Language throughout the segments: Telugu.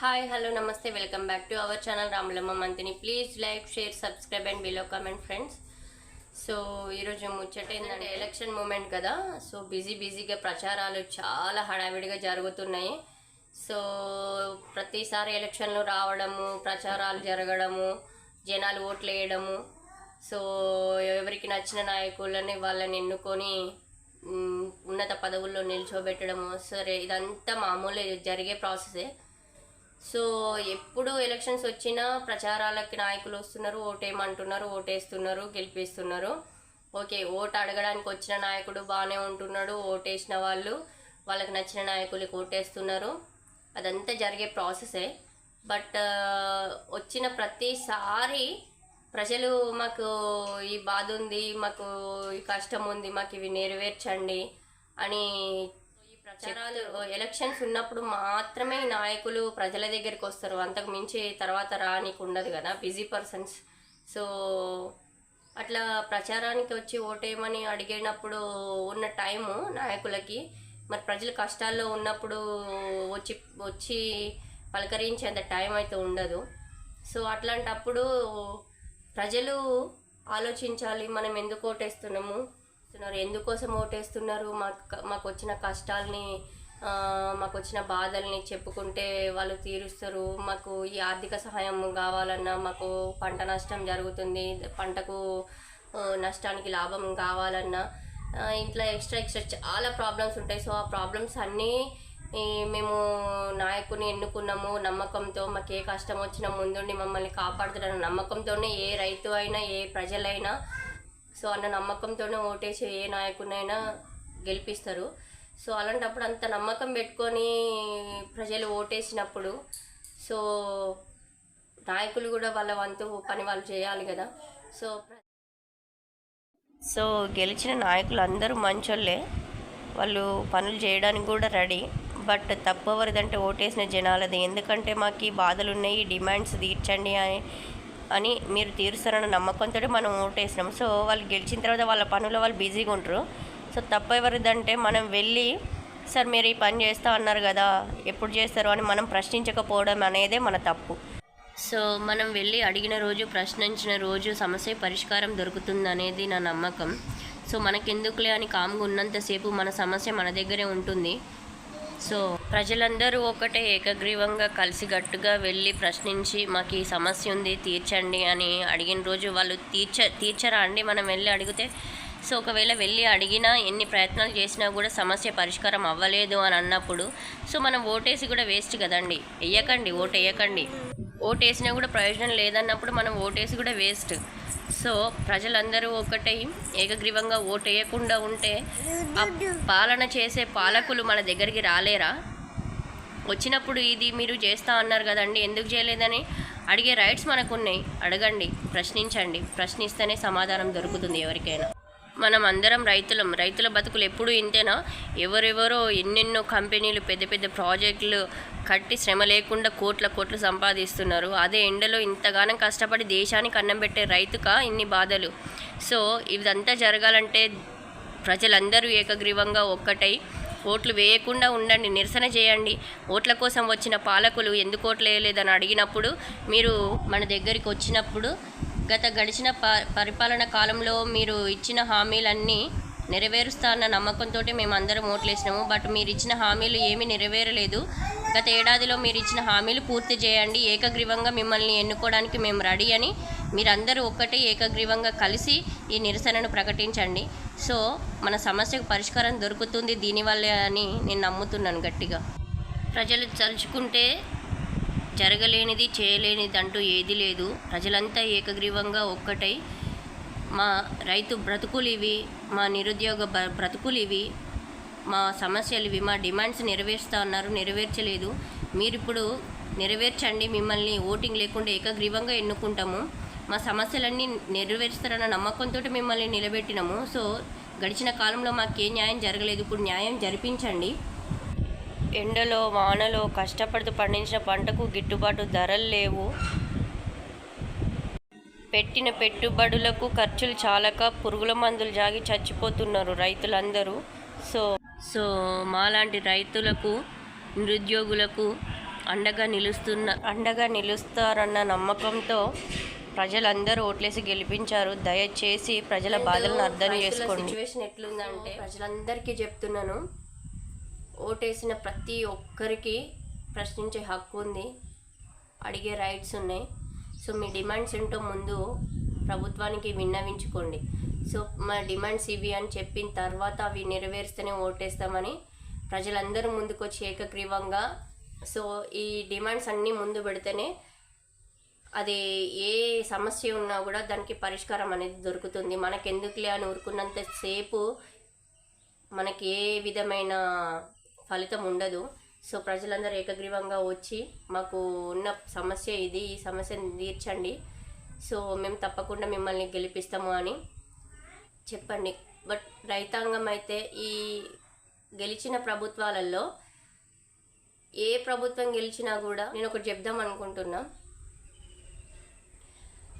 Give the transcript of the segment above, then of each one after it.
హాయ్ హలో నమస్తే welcome back to our channel Ramulamma Manthani please like share subscribe and below comment friends so ఈరోజు ముచ్చట ఏంటంటే ఎలక్షన్ మూమెంట్ కదా. సో బిజీ బిజీగా ప్రచారాలు చాలా హడావిడిగా జరుగుతున్నాయి. సో ప్రతిసారి ఎలక్షన్లు రావడము ప్రచారాలు జరగడము జనాలు ఓట్లు వేయడము సో ఎవరికి నచ్చిన నాయకులని వాళ్ళని ఎన్నుకొని ఉన్నత పదవుల్లో నిల్చోబెట్టడము. సరే ఇదంతా మామూలు జరిగే ప్రాసెసే. సో ఎప్పుడు ఎలక్షన్స్ వచ్చినా ప్రచారాలకి నాయకులు వస్తున్నారు ఓటేయమంటున్నారు ఓటేస్తున్నారు గెలిపిస్తున్నారు. ఓకే ఓటు అడగడానికి వచ్చిన నాయకుడు బాగానే ఉంటున్నాడు ఓటేసిన వాళ్ళు వాళ్ళకి నచ్చిన నాయకులకి ఓటేస్తున్నారు. అదంతా జరిగే ప్రాసెసే. బట్ వచ్చిన ప్రతిసారి ప్రజలు మాకు ఈ బాధ ఉంది మాకు ఈ కష్టం ఉంది మాకు ఇవి నెరవేర్చండి అని ప్రచారాలు ఎలక్షన్స్ ఉన్నప్పుడు మాత్రమే నాయకులు ప్రజల దగ్గరికి వస్తారు. అంతకు మించి తర్వాత రానికి ఉండదు కదా బిజీ పర్సన్స్. సో అట్లా ప్రచారానికి వచ్చి ఓటేయమని అడిగినప్పుడు ఉన్న టైము నాయకులకి మరి ప్రజలు కష్టాల్లో ఉన్నప్పుడు వచ్చి వచ్చి పలకరించేంత టైం అయితే ఉండదు. సో అట్లాంటప్పుడు ప్రజలు ఆలోచించాలి మనం ఎందుకు ఓటేస్తున్నాము? ఓటేస్తున్నారు ఎందుకోసం ఓటేస్తున్నారు? మాకు మాకు వచ్చిన కష్టాల్ని మాకు వచ్చిన బాధల్ని చెప్పుకుంటే వాళ్ళు తీరుస్తారు. మాకు ఈ ఆర్థిక సహాయం కావాలన్నా మాకు పంట నష్టం జరుగుతుంది. పంటకు నష్టానికి లాభం కావాలన్నా ఇంట్లో ఎక్స్ట్రా ఎక్స్ట్రా చాలా ప్రాబ్లమ్స్ ఉంటాయి. సో ఆ ప్రాబ్లమ్స్ అన్నీ మేము నాయకుని ఎన్నుకున్నాము. నమ్మకంతో మాకు ఏ కష్టం వచ్చినా ముందుండి మమ్మల్ని కాపాడుతున్న నమ్మకంతోనే ఏ రైతు అయినా ఏ ప్రజలైనా సో అన్న నమ్మకంతోనే ఓటేసి ఏ నాయకునైనా గెలిపిస్తారు. సో అలాంటప్పుడు అంత నమ్మకం పెట్టుకొని ప్రజలు ఓటేసినప్పుడు సో నాయకులు కూడా వాళ్ళ వంతు పని వాళ్ళు చేయాలి కదా. సో సో గెలిచిన నాయకులు అందరూ మంచోళ్ళే. వాళ్ళు పనులు చేయడానికి కూడా రెడీ. బట్ తప్పవరిదంటే ఓటేసిన జనాలది. ఎందుకంటే మాకు ఈ బాధలు ఉన్నాయి ఈ డిమాండ్స్ తీర్చండి అని అని మీరు తీరుస్తారన్న నమ్మకంతో మనం ఓటేసినాం. సో వాళ్ళు గెలిచిన తర్వాత వాళ్ళ పనులు వాళ్ళు బిజీగా ఉంటారు. సో తప్పు ఎవరిదంటే మనం వెళ్ళి సార్ మీరు ఈ పని చేస్తా అన్నారు కదా ఎప్పుడు చేస్తారు? అని మనం ప్రశ్నించకపోవడం అనేదే మన తప్పు. సో మనం వెళ్ళి అడిగిన రోజు ప్రశ్నించిన రోజు సమస్య పరిష్కారం దొరుకుతుంది అనేది నా నమ్మకం. సో మనకెందుకులే అని కామ్గా ఉన్నంతసేపు మన సమస్య మన దగ్గరే ఉంటుంది. సో ప్రజలందరూ ఒకటే ఏకగ్రీవంగా కలిసిగట్టుగా వెళ్ళి ప్రశ్నించి మాకు ఈ సమస్య ఉంది తీర్చండి అని అడిగిన రోజు వాళ్ళు తీర్చ తీర్చరా అండి మనం వెళ్ళి అడిగితే? సో ఒకవేళ వెళ్ళి అడిగినా ఎన్ని ప్రయత్నాలు చేసినా కూడా సమస్య పరిష్కారం అవ్వలేదు అని అన్నప్పుడు సో మనం ఓటేసి కూడా వేస్ట్ కదండి. వేయకండి ఓటు వేయకండి ఓటు వేసినా కూడా ప్రయోజనం లేదన్నప్పుడు మనం ఓటేసి కూడా వేస్ట్. సో ప్రజలందరూ ఒకటై ఏకగ్రీవంగా ఓటేయకుండా ఉంటే పాలన చేసే పాలకులు మన దగ్గరికి రాలేరా? వచ్చినప్పుడు ఇది మీరు చేస్తా అన్నారు కదండి ఎందుకు చేయలేదని అడిగే రైట్స్ మనకు ఉన్నాయి అడగండి ప్రశ్నించండి. ప్రశ్నిస్తేనే సమాధానం దొరుకుతుంది ఎవరికైనా. మనం అందరం రైతులం రైతుల బతుకులు ఎప్పుడు ఇంతేనా? ఎవరెవరో ఎన్నెన్నో కంపెనీలు పెద్ద పెద్ద ప్రాజెక్టులు కట్టి శ్రమ లేకుండా కోట్ల కోట్లు సంపాదిస్తున్నారు. అదే ఎండలో ఇంతగానం కష్టపడి దేశానికి అన్నం పెట్టే రైతుక? ఇన్ని బాధలు. సో ఇదంతా జరగాలంటే ప్రజలందరూ ఏకగ్రీవంగా ఒక్కటై ఓట్లు వేయకుండా ఉండండి నిరసన చేయండి. ఓట్ల కోసం వచ్చిన పాలకులు ఎందుకు ఓట్లు వేయలేదని అడిగినప్పుడు మీరు మన దగ్గరికి వచ్చినప్పుడు గత గడిచిన ప పరిపాలన కాలంలో మీరు ఇచ్చిన హామీలన్నీ నెరవేరుస్తా అన్న నమ్మకంతో మేము అందరం ఓట్లేసినాము. బట్ మీరు ఇచ్చిన హామీలు ఏమీ నెరవేరలేదు. గత ఏడాదిలో మీరు ఇచ్చిన హామీలు పూర్తి చేయండి. ఏకగ్రీవంగా మిమ్మల్ని ఎన్నుకోవడానికి మేము రెడీ అని మీరందరూ ఒక్కటే ఏకగ్రీవంగా కలిసి ఈ నిరసనను ప్రకటించండి. సో మన సమస్యకు పరిష్కారం దొరుకుతుంది దీనివల్లే అని నేను నమ్ముతున్నాను గట్టిగా. ప్రజలు తలుచుకుంటే జరగలేనిది చేయలేనిది అంటూ ఏది లేదు. ప్రజలంతా ఏకగ్రీవంగా ఒక్కటై మా రైతు బ్రతుకులు ఇవి మా నిరుద్యోగ బ్రతుకులు ఇవి మా సమస్యలు ఇవి మా డిమాండ్స్ నెరవేరుస్తా అన్నారు నెరవేర్చలేదు. మీరు ఇప్పుడు నెరవేర్చండి మిమ్మల్ని ఓటింగ్ లేకుండా ఏకగ్రీవంగా ఎన్నుకుంటాము. మా సమస్యలన్నీ నెరవేరుస్తారన్న నమ్మకంతో మిమ్మల్ని నిలబెట్టినాము. సో గడిచిన కాలంలో మాకు ఏ న్యాయం జరగలేదు. ఇప్పుడు న్యాయం జరిపించండి. ఎండలో వానలో కష్టపడుతూ పండించిన పంటకు గిట్టుబాటు ధరలు లేవు. పెట్టిన పెట్టుబడులకు ఖర్చులు చాలక పురుగుల మందులు జాగి చచ్చిపోతున్నారు రైతులందరూ. సో సో మాలాంటి రైతులకు నిరుద్యోగులకు అండగా నిలుస్తున్న అండగా నిలుస్తారన్న నమ్మకంతో ప్రజలందరూ ఓట్లేసి గెలిపించారు. దయచేసి ప్రజల బాధలను అర్థం చేసుకోండి. సిచ్యువేషన్ ఎట్లుందంటే ప్రజలందరికీ చెప్తున్నాను. ఓటేసిన ప్రతి ఒక్కరికి ప్రశ్నించే హక్కు ఉంది. అడిగే రైట్స్ ఉన్నాయి. సో మీ డిమాండ్స్ ఏంటో ముందు ప్రభుత్వానికి విన్నవించుకోండి. సో మా డిమాండ్స్ ఇవి అని చెప్పిన తర్వాత అవి నెరవేరుస్తేనే ఓటేస్తామని ప్రజలందరూ ముందుకొచ్చి ఏకగ్రీవంగా సో ఈ డిమాండ్స్ అన్నీ ముందు పెడితేనే అది ఏ సమస్య ఉన్నా కూడా దానికి పరిష్కారం అనేది దొరుకుతుంది. మనకెందుకులే అని ఊరుకున్నంత సేపు మనకి ఏ విధమైన ఫలితం ఉండదు. సో ప్రజలందరూ ఏకగ్రీవంగా వచ్చి మాకు ఉన్న సమస్య ఇది ఈ సమస్యను తీర్చండి. సో మేము తప్పకుండా మిమ్మల్ని గెలిపిస్తాము అని చెప్పండి. బట్ రైతాంగం అయితే ఈ గెలిచిన ప్రభుత్వాలలో ఏ ప్రభుత్వం గెలిచినా కూడా నేను ఒకటి చెప్దాం అనుకుంటున్నా.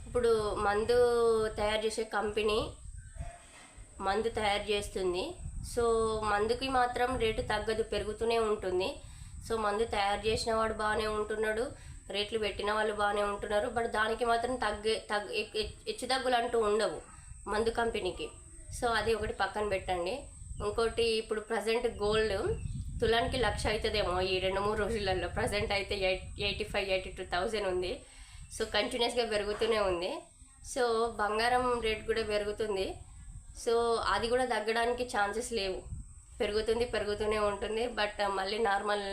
ఇప్పుడు మందు తయారు చేసే కంపెనీ మందు తయారు చేస్తుంది. సో మందుకి మాత్రం రేటు తగ్గదు పెరుగుతూనే ఉంటుంది. సో మందు తయారు చేసిన వాడు బాగానే ఉంటున్నాడు రేట్లు పెట్టిన వాళ్ళు బాగానే ఉంటున్నారు బట్ దానికి మాత్రం తగ్గే తగ్గ హెచ్చు తగ్గులు అంటూ ఉండవు మందు కంపెనీకి. సో అది ఒకటి పక్కన పెట్టండి. ఇంకోటి ఇప్పుడు ప్రజెంట్ గోల్డ్ తులానికి లక్ష అవుతుందేమో ఈ రెండు మూడు రోజులలో. ప్రజెంట్ అయితే eight eighty five eighty two thousand ఉంది. సో కంటిన్యూస్గా పెరుగుతూనే ఉంది. సో బంగారం రేట్ కూడా పెరుగుతుంది. సో అది కూడా తగ్గడానికి ఛాన్సెస్ లేవు. పెరుగుతుంది పెరుగుతూనే ఉంటుంది. బట్ మళ్ళీ నార్మల్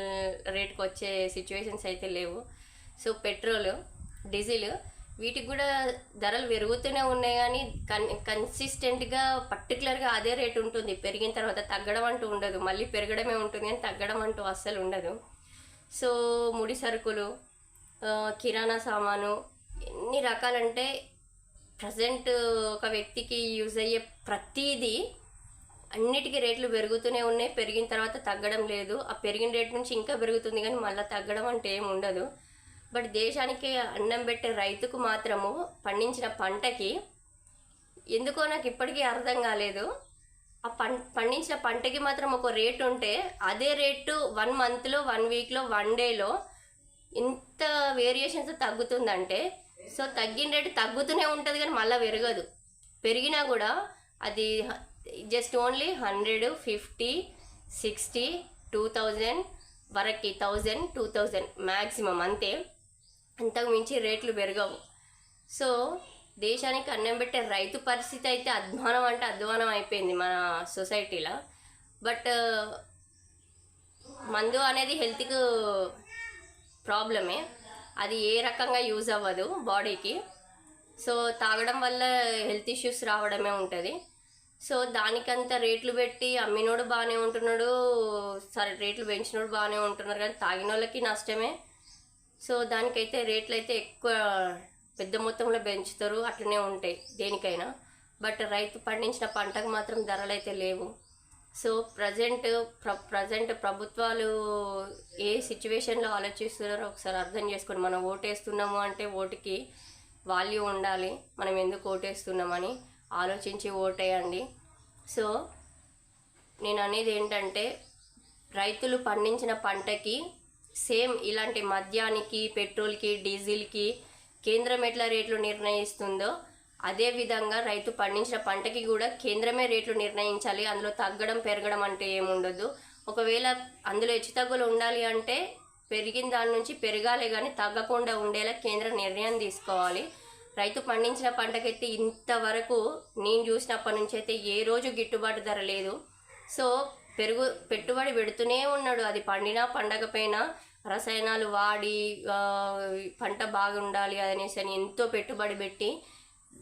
రేట్కి వచ్చే సిచ్యువేషన్స్ అయితే లేవు. సో పెట్రోల్ డీజిల్ వీటికి కూడా ధరలు పెరుగుతూనే ఉన్నాయి కానీ కన్ కన్సిస్టెంట్గా పర్టికులర్గా అదే రేట్ ఉంటుంది. పెరిగిన తర్వాత తగ్గడం అంటూ ఉండదు. మళ్ళీ పెరగడమే ఉంటుంది కానీ తగ్గడం అంటూ అస్సలు ఉండదు. సో ముడి సరుకులు కిరాణా సామాను ఎన్ని రకాలంటే ప్రజెంట్ ఒక వ్యక్తికి యూజ్ అయ్యే ప్రతిదీ అన్నిటికీ రేట్లు పెరుగుతూనే ఉన్నాయి. పెరిగిన తర్వాత తగ్గడం లేదు. ఆ పెరిగిన రేట్ నుంచి ఇంకా పెరుగుతుంది కానీ మళ్ళీ తగ్గడం అంటే ఏమి ఉండదు. బట్ దేశానికి అన్నం పెట్టే రైతుకు మాత్రము పండించిన పంటకి ఎందుకో నాకు ఇప్పటికీ అర్థం కాలేదు. ఆ పం పండించిన పంటకి మాత్రం ఒక రేట్ ఉంటే అదే రేటు వన్ మంత్లో వన్ వీక్లో వన్ డేలో ఇంత వేరియేషన్స్ తగ్గుతుందంటే సో తగ్గిన రేటు తగ్గుతూనే ఉంటుంది కానీ మళ్ళీ పెరగదు. పెరిగినా కూడా అది just only hundred fifty sixty two thousand వరకు థౌజండ్ టూ థౌజండ్ మ్యాక్సిమం అంతే. అంతకు మించి రేట్లు పెరగవు. సో దేశానికి అన్నం పెట్టే రైతు పరిస్థితి అయితే అధ్వానం అంటే అధ్వానం అయిపోయింది మన సొసైటీలో. బట్ మందు అనేది హెల్త్కు ప్రాబ్లమే. అది ఏ రకంగా యూజ్ అవ్వదు బాడీకి. సో తాగడం వల్ల హెల్త్ ఇష్యూస్ రావడమే ఉంటుంది. సో దానికంత రేట్లు పెట్టి అమ్మినోడు బాగానే ఉంటున్నాడు సరే రేట్లు పెంచినోడు బాగానే ఉంటున్నారు కానీ తాగిన వాళ్ళకి నష్టమే. సో దానికైతే రేట్లు అయితే ఎక్కువ పెద్ద మొత్తంలో పెంచుతారు అట్లనే ఉంటాయి దేనికైనా. బట్ రైతు పండించిన పంటకు మాత్రం ధరలు అయితే లేవు. సో ప్రజెంట్ ప్ర ప్రజెంట్ ప్రభుత్వాలు ఏ సిచ్యువేషన్లో ఆలోచిస్తున్నారో ఒకసారి అర్థం చేసుకోండి మనం ఓటేస్తున్నాము అంటే ఓటుకి వాల్యూ ఉండాలి. మనం ఎందుకు ఓటేస్తున్నామని ఆలోచించి ఓటేయండి. సో నేను అనేది ఏంటంటే రైతులు పండించిన పంటకి సేమ్ ఇలాంటి మద్యానికి పెట్రోల్కి డీజిల్కి కేంద్రం ఎట్లా రేట్లు నిర్ణయిస్తుందో అదే విధంగా రైతు పండించిన పంటకి కూడా కేంద్రమే రేట్లు నిర్ణయించాలి అందులో తగ్గడం పెరగడం అంటే ఏముండదు. ఒకవేళ అందులో హెచ్చుతగ్గులు ఉండాలి అంటే పెరిగిన దాని నుంచి పెరగాలి కానీ తగ్గకుండా ఉండేలా కేంద్ర నిర్ణయం తీసుకోవాలి. రైతు పండించిన పంటకైతే ఇంతవరకు నేను చూసినప్పటి నుంచి అయితే ఏ రోజు గిట్టుబాటు ధర లేదు. సో పెరుగు పెట్టుబడి పెడుతూనే ఉన్నాడు. అది పండినా పండకపోయినా రసాయనాలు వాడి పంట బాగుండాలి అనేసి అని ఎంతో పెట్టుబడి పెట్టి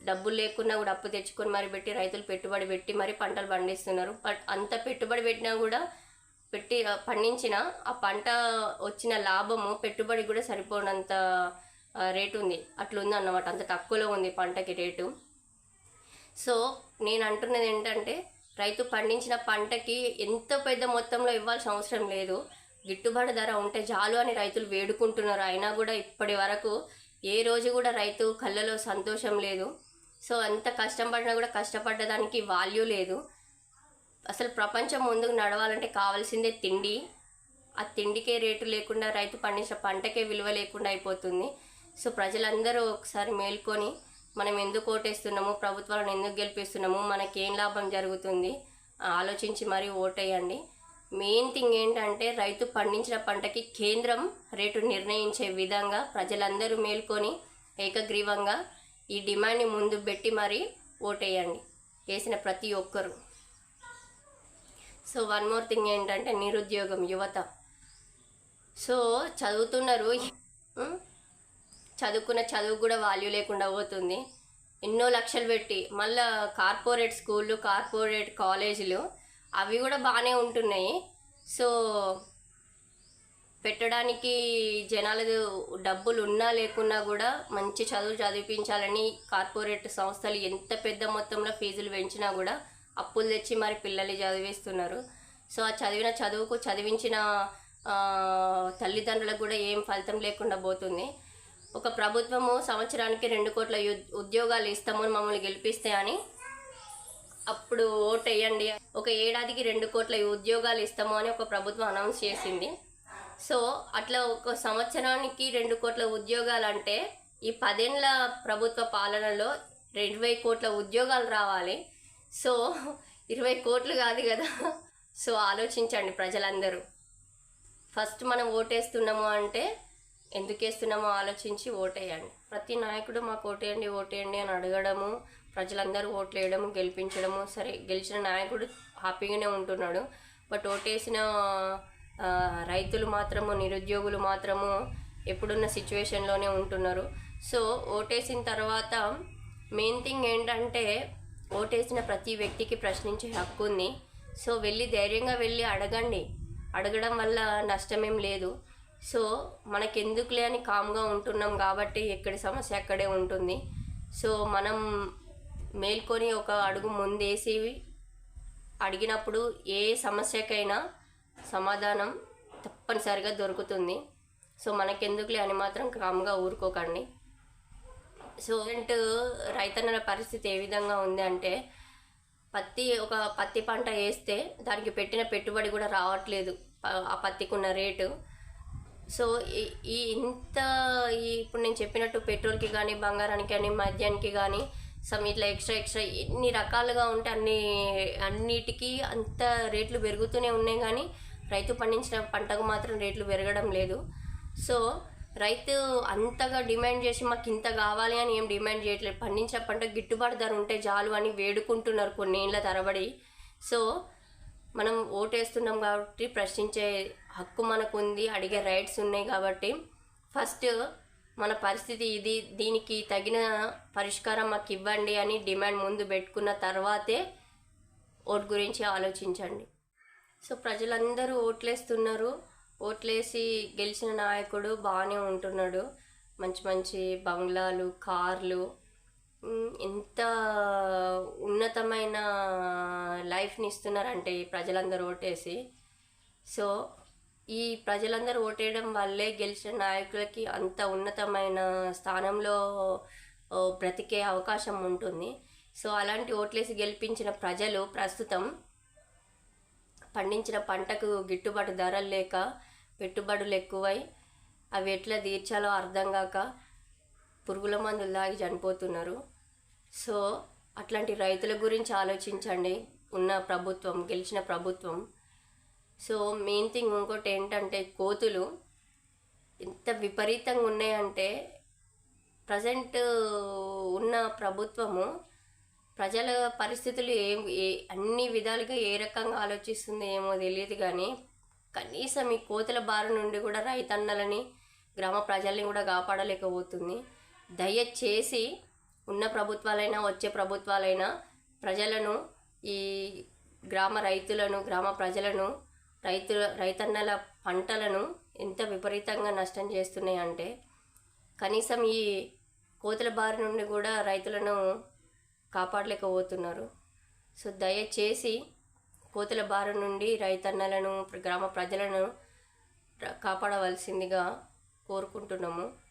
డబ్బులు లేకున్నా కూడా అప్పు తెచ్చుకొని మరి పెట్టి రైతులు పెట్టుబడి పెట్టి మరి పంటలు పండిస్తున్నారు. బట్ అంత పెట్టుబడి పెట్టినా కూడా పెట్టి పండించిన ఆ పంట వచ్చిన లాభము పెట్టుబడి కూడా సరిపోనంత రేటు ఉంది. అట్లుంది అన్నమాట. అంత తక్కువలో ఉంది పంటకి రేటు. సో నేను అంటున్నది ఏంటంటే రైతు పండించిన పంటకి ఎంత పెద్ద మొత్తంలో ఇవ్వాల్సిన అవసరం లేదు. గిట్టుబాటు ధర ఉంటే చాలు అని రైతులు వేడుకుంటున్నారు. అయినా కూడా ఇప్పటి వరకు ఏ రోజు కూడా రైతు కళ్ళలో సంతోషం లేదు. సో అంత కష్టపడినా కూడా కష్టపడ్డదానికి వాల్యూ లేదు. అసలు ప్రపంచం ముందుకు నడవాలంటే కావాల్సిందే తిండి. ఆ తిండికే రేటు లేకుండా రైతు పండించిన పంటకే విలువ లేకుండా అయిపోతుంది. సో ప్రజలందరూ ఒకసారి మేల్కొని మనం ఎందుకు ఓటేస్తున్నాము ప్రభుత్వాలను ఎందుకు గెలిపిస్తున్నాము మనకేం లాభం జరుగుతుంది ఆలోచించి మరీ ఓటేయండి. మెయిన్ థింగ్ ఏంటంటే రైతు పండించిన పంటకి కేంద్రం రేటు నిర్ణయించే విధంగా ప్రజలందరూ మేల్కొని ఏకగ్రీవంగా ఈ డిమాండ్ని ముందు పెట్టి మరీ ఓటేయండి. వేసిన ప్రతి ఒక్కరు. సో వన్ మోర్ థింగ్ ఏంటంటే నిరుద్యోగం యువత. సో చదువుతున్నారు. చదువుకున్న చదువు కూడా వాల్యూ లేకుండా పోతుంది. ఎన్నో లక్షలు పెట్టి మళ్ళా కార్పొరేట్ స్కూళ్ళు కార్పొరేట్ కాలేజీలు అవి కూడా బాగానే ఉంటున్నాయి. సో పెట్టడానికి జనాలు డబ్బులు ఉన్నా లేకున్నా కూడా మంచి చదువు చదివించాలని కార్పొరేట్ సంస్థలు ఎంత పెద్ద మొత్తంలో ఫీజులు పెంచినా కూడా అప్పులు తెచ్చి మరి పిల్లల్ని చదివిస్తున్నారు. సో ఆ చదివిన చదువుకు చదివించిన తల్లిదండ్రులకు కూడా ఏం ఫలితం లేకుండా పోతుంది. ఒక ప్రభుత్వము సంవత్సరానికి రెండు కోట్ల ఉద్యోగాలు ఇస్తామని మమ్మల్ని గెలిపిస్తే అని అప్పుడు ఓటు వేయండి ఒక ఏడాదికి రెండు కోట్ల ఉద్యోగాలు ఇస్తాము అని ఒక ప్రభుత్వం అనౌన్స్ చేసింది. సో అట్లా ఒక సంవత్సరానికి రెండు కోట్ల ఉద్యోగాలు అంటే ఈ పదేండ్ల ప్రభుత్వ పాలనలో ఇరవై కోట్ల ఉద్యోగాలు రావాలి. సో ఇరవై కోట్లు కాదు కదా. సో ఆలోచించండి ప్రజలందరూ. ఫస్ట్ మనం ఓటేస్తున్నాము అంటే ఎందుకు వేస్తున్నామో ఆలోచించి ఓటేయండి. ప్రతి నాయకుడు మాకు ఓటేయండి ఓటేయండి అని అడగడము ప్రజలందరూ ఓట్లు వేయడము గెలిపించడము సరే గెలిచిన నాయకుడు హ్యాపీగానే ఉంటున్నాడు. బట్ ఓటేసిన రైతులు మాత్రము నిరుద్యోగులు మాత్రము ఎప్పుడున్న సిచ్యువేషన్లోనే ఉంటున్నారు. సో ఓటేసిన తర్వాత మెయిన్ థింగ్ ఏంటంటే ఓటేసిన ప్రతి వ్యక్తికి ప్రశ్నించే హక్కు ఉంది. సో వెళ్ళి ధైర్యంగా వెళ్ళి అడగండి. అడగడం వల్ల నష్టమేం లేదు. సో మనకెందుకులే అని కామ్గా ఉంటున్నాం కాబట్టి ఎక్కడి సమస్య అక్కడే ఉంటుంది. సో మనం మేల్కొని ఒక అడుగు ముందేసి అడిగినప్పుడు ఏ సమస్యకైనా సమాధానం తప్పనిసరిగా దొరుకుతుంది. సో మనకెందుకులే అని మాత్రం కామ్గా ఊరుకోకండి. సో ప్రజెంట్ రైతన్నల పరిస్థితి ఏ విధంగా ఉంది అంటే పత్తి ఒక పత్తి పంట వేస్తే దానికి పెట్టిన పెట్టుబడి కూడా రావట్లేదు ఆ- పత్తికున్న పత్తికి ఉన్న రేటు. సో ఈ- ఈ ఇంత ఈ ఇప్పుడు నేను చెప్పినట్టు పెట్రోల్కి కానీ బంగారానికి కానీ మద్యానికి కానీ సమ్ ఇట్లా ఎక్స్ట్రా ఎక్స్ట్రా ఎన్ని రకాలుగా ఉంటే అన్ని అన్నిటికీ అంత రేట్లు పెరుగుతూనే ఉన్నాయి. కానీ రైతు పండించిన పంటకు మాత్రం రేట్లు పెరగడం లేదు. సో రైతు అంతగా డిమాండ్ చేసి మాకు ఇంత కావాలి అని ఏం డిమాండ్ చేయట్లేదు. పండించిన పంట గిట్టుబాటు ధర ఉంటే చాలు అని వేడుకుంటున్నారు కొన్ని ఏళ్ళ తరబడి. సో మనం ఓటేస్తున్నాం కాబట్టి ప్రశ్నించే హక్కు మనకు ఉంది అడిగే రైట్స్ ఉన్నాయి కాబట్టి. ఫస్ట్ మన పరిస్థితి ఇది దీనికి తగిన పరిష్కారం మాకు ఇవ్వండి అని డిమాండ్ ముందు పెట్టుకున్న తర్వాతే ఓట్ గురించి ఆలోచించండి. సో ప్రజలందరూ ఓట్లేస్తున్నారు. ఓట్లేసి గెలిచిన నాయకుడు బాగానే ఉంటున్నాడు. మంచి మంచి బంగ్లాలు కార్లు ఎంత ఉన్నతమైన లైఫ్ని ఇస్తున్నారంటే ఈ ప్రజలందరూ ఓటేసి. సో ఈ ప్రజలందరూ ఓటేయడం వల్లే గెలిచిన నాయకులకి అంత ఉన్నతమైన స్థానంలో బ్రతికే అవకాశం ఉంటుంది. సో అలాంటి ఓట్లేసి గెలిపించిన ప్రజలు ప్రస్తుతం పండించిన పంటకు గిట్టుబాటు ధరలు లేక పెట్టుబడులు ఎక్కువై అవి ఎట్లా తీర్చాలో అర్థం కాక పురుగుల మందులు తాగి చనిపోతున్నారు. సో అట్లాంటి రైతుల గురించి ఆలోచించండి. ఉన్న ప్రభుత్వం గెలిచిన ప్రభుత్వం. సో మెయిన్ థింగ్ ఇంకోటి ఏంటంటే కోతులు ఎంత విపరీతంగా ఉన్నాయంటే ప్రజెంట్ ఉన్న ప్రభుత్వము ప్రజల పరిస్థితులు ఏం ఏ అన్ని విధాలుగా ఏ రకంగా ఆలోచిస్తుందో ఏమో తెలియదు కానీ కనీసం ఈ కోతుల బారి నుండి కూడా రైతన్నలని గ్రామ ప్రజల్ని కూడా కాపాడలేకపోతుంది. దయచేసి ఉన్న ప్రభుత్వాలైనా వచ్చే ప్రభుత్వాలైనా ప్రజలను ఈ గ్రామ రైతులను గ్రామ ప్రజలను రైతుల రైతన్నల పంటలను ఎంత విపరీతంగా నష్టం చేస్తున్నాయి అంటే కనీసం ఈ కోతుల బారి నుండి కూడా రైతులను కాపాడలేకపోతున్నారు. సో దయచేసి కోతుల బారి నుండి రైతన్నలను గ్రామ ప్రజలను కాపాడవలసిందిగా కోరుకుంటున్నాము.